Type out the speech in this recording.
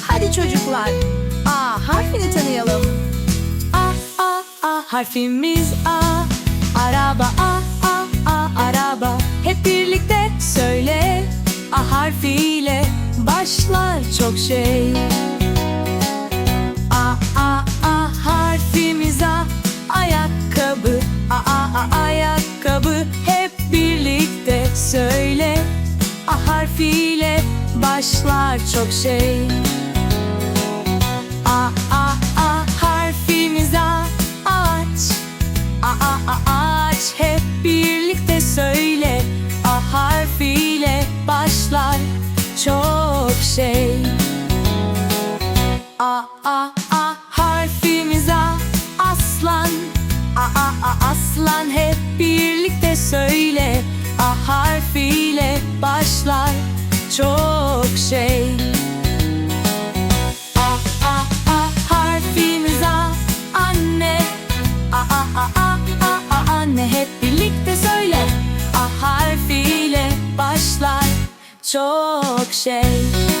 Hadi çocuklar, A harfini tanıyalım. A, A, A harfimiz A. Araba, A, A, A, araba. Hep birlikte söyle. A harfiyle başlar çok şey. A, A, A harfimiz A. Ayakkabı, A, A, A, ayakkabı. Hep birlikte söyle. A harfiyle başlar çok şey. A, A, A harfimiz A. Ağaç, A, A, A, ağaç. Hep birlikte söyle. A harfiyle başlar çok şey. A, A, A harfimiz A. Aslan, A, A, A, aslan. Hep birlikte söyle. A harfiyle çok şey.